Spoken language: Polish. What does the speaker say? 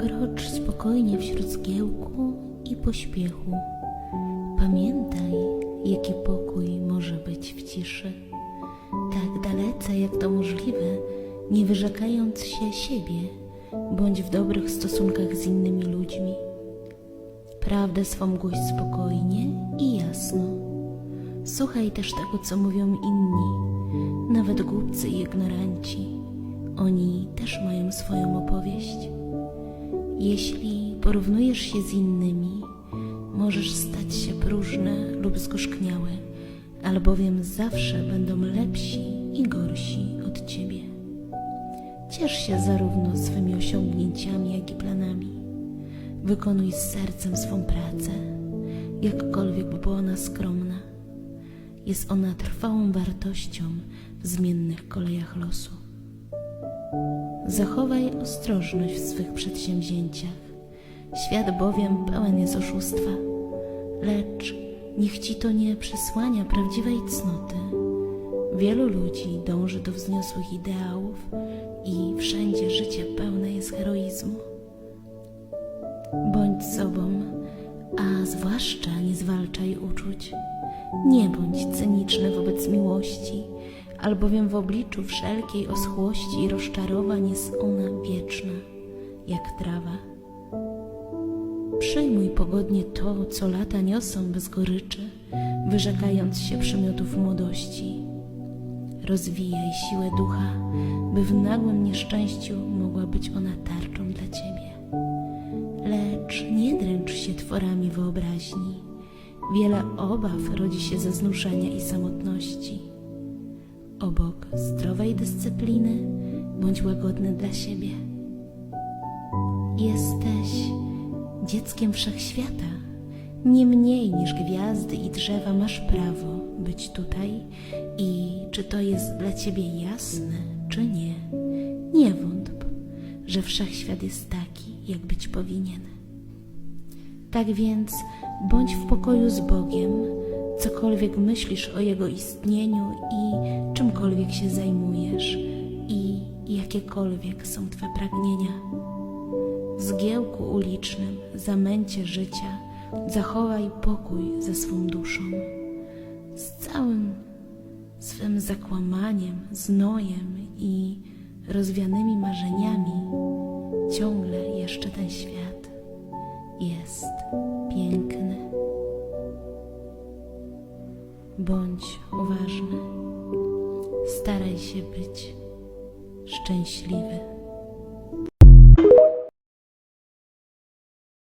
Krocz spokojnie wśród zgiełku i pośpiechu. Pamiętaj, jaki pokój może być w ciszy. Tak dalece jak to możliwe, nie wyrzekając się siebie, bądź w dobrych stosunkach z innymi ludźmi. Prawdę swą głoś spokojnie i jasno. Słuchaj też tego, co mówią inni, nawet głupcy i ignoranci. Oni też mają swoją opowieść. Jeśli porównujesz się z innymi, możesz stać się próżny lub zgorzkniały, albowiem zawsze będą lepsi i gorsi od ciebie. Ciesz się zarówno swymi osiągnięciami, jak i planami. Wykonuj z sercem swą pracę, jakkolwiek by była ona skromna. Jest ona trwałą wartością w zmiennych kolejach losu. Zachowaj ostrożność w swych przedsięwzięciach. Świat bowiem pełen jest oszustwa, lecz niech ci to nie przesłania prawdziwej cnoty. Wielu ludzi dąży do wzniosłych ideałów i wszędzie życie pełne jest heroizmu. Bądź sobą, a zwłaszcza nie zwalczaj uczuć. Nie bądź cyniczny wobec miłości, albowiem w obliczu wszelkiej oschłości i rozczarowań jest ona wieczna, jak trawa. Przyjmuj pogodnie to, co lata niosą bez goryczy, wyrzekając się przymiotów młodości. Rozwijaj siłę ducha, by w nagłym nieszczęściu mogła być ona tarczą dla ciebie. Lecz nie dręcz się tworami wyobraźni. Wiele obaw rodzi się ze znużenia i samotności. Obok zdrowej dyscypliny bądź łagodny dla siebie. Jesteś dzieckiem wszechświata. Nie mniej niż gwiazdy i drzewa masz prawo być tutaj i czy to jest dla ciebie jasne, czy nie, nie wątp, że wszechświat jest taki, jak być powinien. Tak więc bądź w pokoju z Bogiem, cokolwiek myślisz o jego istnieniu i czymkolwiek się zajmujesz i jakiekolwiek są Twe pragnienia. W zgiełku ulicznym, zamęcie życia, zachowaj pokój ze swą duszą. Z całym swym zakłamaniem, znojem i rozwianymi marzeniami, ciągle jeszcze ten świat jest piękny. Bądź uważny. Staraj się być szczęśliwy.